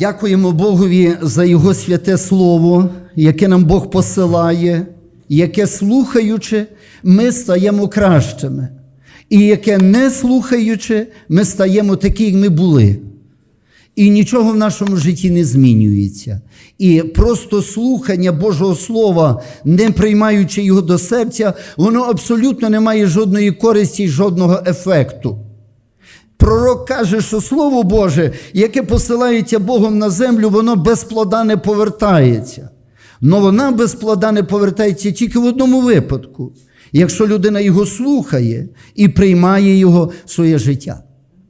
Дякуємо Богові за Його святе Слово, яке нам Бог посилає, яке слухаючи, ми стаємо кращими. І яке не слухаючи, ми стаємо такі, як ми були. І нічого в нашому житті не змінюється. І просто слухання Божого Слова, не приймаючи його до серця, воно абсолютно не має жодної користі, жодного ефекту. Пророк каже, що Слово Боже, яке посилається Богом на землю, воно без плода не повертається. Но вона без плода не повертається тільки в одному випадку, якщо людина його слухає і приймає його в своє життя.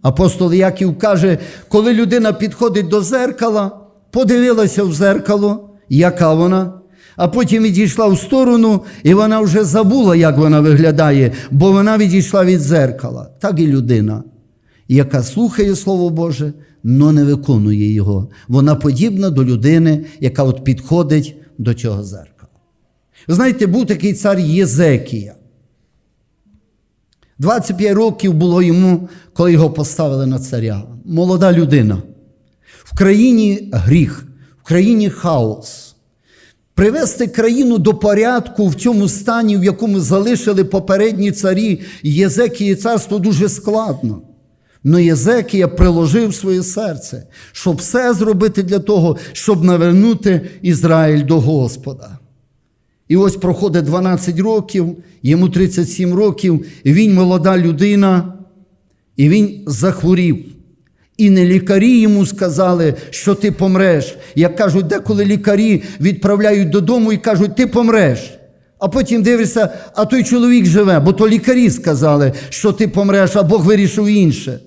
Апостол Яків каже, коли людина підходить до зеркала, подивилася в зеркало, яка вона, а потім відійшла в сторону, і вона вже забула, як вона виглядає, бо вона відійшла від зеркала. Так і людина яка слухає Слово Боже, але не виконує його. Вона подібна до людини, яка от підходить до цього зеркала. Знаєте, був такий цар Єзекія. 25 років було йому, коли його поставили на царя. Молода людина. В країні гріх, в країні хаос. Привести країну до порядку в цьому стані, в якому залишили попередні царі Єзекії царство дуже складно. Но Єзекія приложив своє серце, щоб все зробити для того, щоб навернути Ізраїль до Господа. І ось проходить 12 років, йому 37 років, і він молода людина, і він захворів. І не лікарі йому сказали, що ти помреш. Як кажуть, деколи лікарі відправляють додому і кажуть, ти помреш. А потім дивишся, а той чоловік живе, бо то лікарі сказали, що ти помреш, а Бог вирішив інше.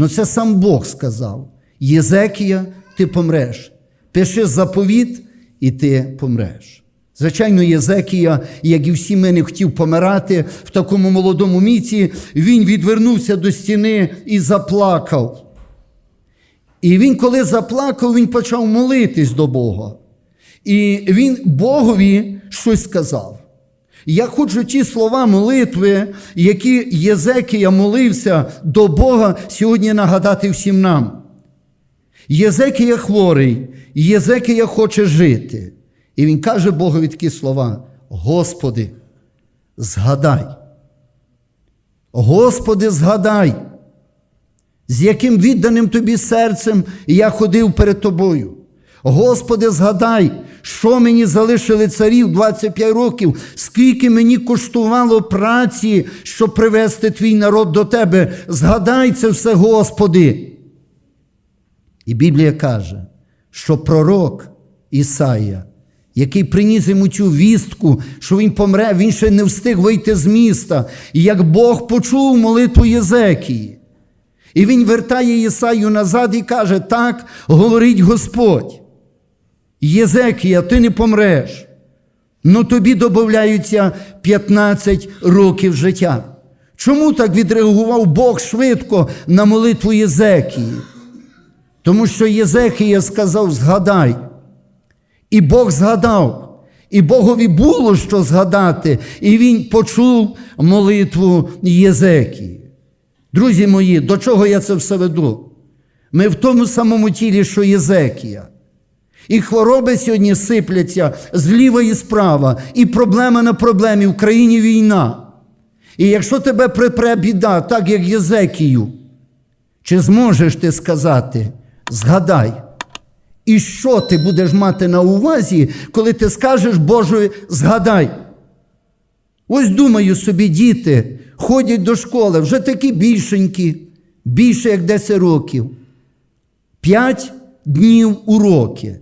Ну це сам Бог сказав: Єзекія, ти помреш. Пиши заповіт, і ти помреш. Звичайно, Єзекія, як і всі ми не хотів помирати в такому молодому віці, він відвернувся до стіни і заплакав. І він, коли заплакав, він почав молитись до Бога. І він Богові щось сказав. Я хочу ті слова молитви, які Єзекія молився до Бога, сьогодні нагадати всім нам. Єзекія хворий, Єзекія хоче жити. І він каже Богові такі слова: Господи, згадай. Господи, згадай, з яким відданим тобі серцем я ходив перед тобою. Господи, згадай, що мені залишили царів 25 років, скільки мені коштувало праці, щоб привести твій народ до тебе. Згадай це все, Господи. І Біблія каже, що пророк Ісаїя, який приніс йому цю вістку, що він помре, він ще не встиг вийти з міста. І як Бог почув молитву Єзекії. І він вертає Ісаю назад і каже: так говорить Господь. Єзекія, ти не помреш. Ну тобі додаються 15 років життя. Чому так відреагував Бог швидко на молитву Єзекії? Тому що Єзекія сказав: згадай. І Бог згадав. І Богові було що згадати, і він почув молитву Єзекії. Друзі мої, до чого я це все веду? Ми в тому самому тілі, що Єзекія. І хвороби сьогодні сипляться зліва і справа, і проблема на проблемі в країні війна. І якщо тебе припре біда, так як Єзекію, чи зможеш ти сказати, згадай, і що ти будеш мати на увазі, коли ти скажеш Боже, згадай? Ось думаю собі, діти ходять до школи, вже такі більшенькі, більше як 10 років. П'ять днів уроки.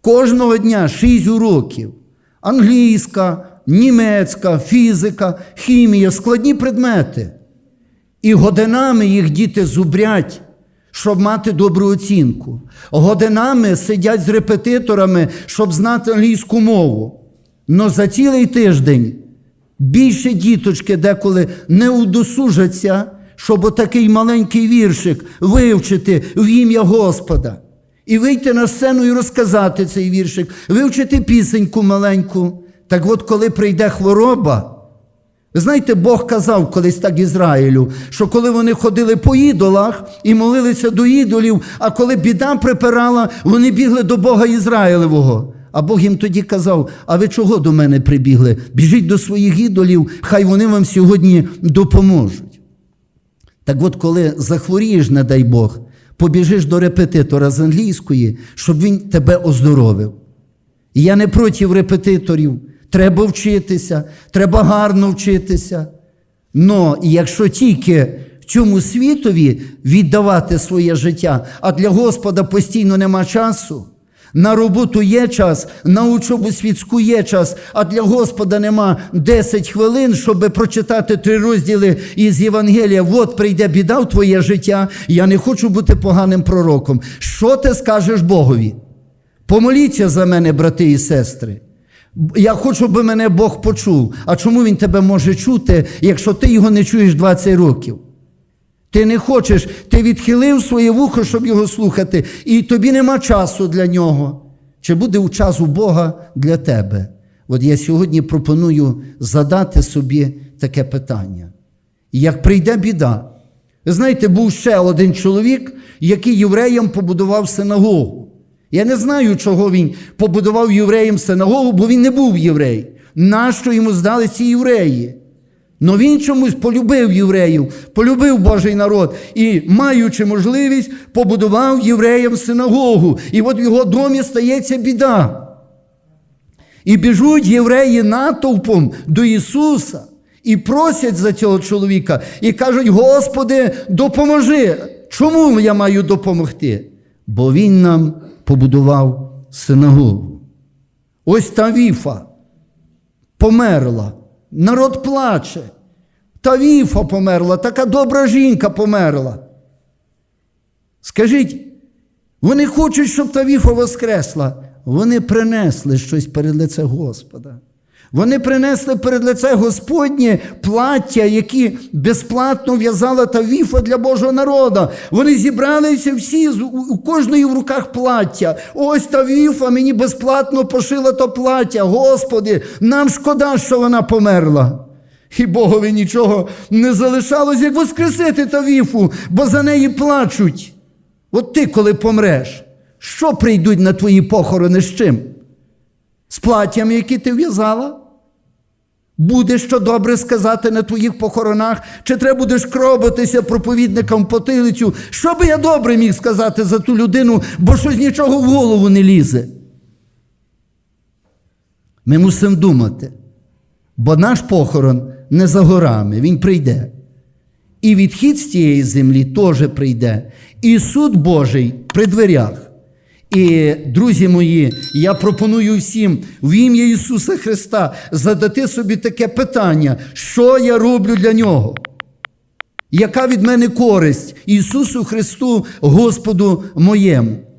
Кожного дня 6 уроків. Англійська, німецька, фізика, хімія, складні предмети. І годинами їх діти зубрять, щоб мати добру оцінку. Годинами сидять з репетиторами, щоб знати англійську мову. Но за цілий тиждень більше діточки деколи не удосужаться, щоб отакий маленький віршик вивчити в ім'я Господа. І вийти на сцену і розказати цей віршик, вивчити пісеньку маленьку. Так от, коли прийде хвороба, Знаєте, Бог казав колись так Ізраїлю, що коли вони ходили по ідолах і молилися до ідолів, а коли біда припирала, вони бігли до Бога Ізраїлевого. А Бог їм тоді казав: А ви чого до мене прибігли? Біжіть до своїх ідолів, хай вони вам сьогодні допоможуть. Так от, коли захворієш, не дай Бог, побіжиш до репетитора з англійської, щоб він тебе оздоровив. І я не проти репетиторів. Треба вчитися, треба гарно вчитися. Но якщо тільки в цьому світові віддавати своє життя, а для Господа постійно нема часу, на роботу є час, на учобу світську є час, а для Господа нема 10 хвилин, щоб прочитати три розділи із Євангелія. От прийде біда в твоє життя, я не хочу бути поганим пророком. Що ти скажеш Богові? Помоліться за мене, брати і сестри. Я хочу, щоб мене Бог почув. А чому він тебе може чути, якщо ти його не чуєш 20 років? Ти не хочеш, ти відхилив своє вухо, щоб його слухати, і тобі нема часу для нього. Чи буде час у Бога для тебе? От я сьогодні пропоную задати собі таке питання. Як прийде біда, ви знаєте, був ще один чоловік, який євреям побудував синагогу. Я не знаю, чого він побудував євреям синагогу, бо він не був єврей. Нащо йому здали ці євреї? Но він чомусь полюбив євреїв, полюбив Божий народ і, маючи можливість, побудував євреям синагогу. І от в його домі стається біда. І біжуть євреї натовпом до Ісуса і просять за цього чоловіка, і кажуть: Господи, допоможи. Чому я маю допомогти? Бо Він нам побудував синагогу. Ось та віфа померла. Народ плаче. Та віфа померла, така добра жінка померла. Скажіть, вони хочуть, щоб Тавіфа воскресла. Вони принесли щось перед лице Господа. Вони принесли перед лице Господнє плаття, які безплатно в'язала та віфа для Божого народу. Вони зібралися всі, у кожної в руках плаття. Ось та віфа мені безплатно пошила то плаття. Господи, нам шкода, що вона померла. І Богові нічого не залишалось, як воскресити та віфу, бо за неї плачуть. От ти, коли помреш, що прийдуть на твої похорони з чим? З платтями, які ти в'язала? Буде що добре сказати на твоїх похоронах, чи треба будеш кробитися проповідникам потилицю? Що би я добре міг сказати за ту людину, бо щось нічого в голову не лізе? Ми мусимо думати, бо наш похорон не за горами, він прийде. І відхід з цієї землі теж прийде. І суд Божий при дверях. І, друзі мої, я пропоную всім в ім'я Ісуса Христа задати собі таке питання, що я роблю для Нього? Яка від мене користь Ісусу Христу, Господу моєму?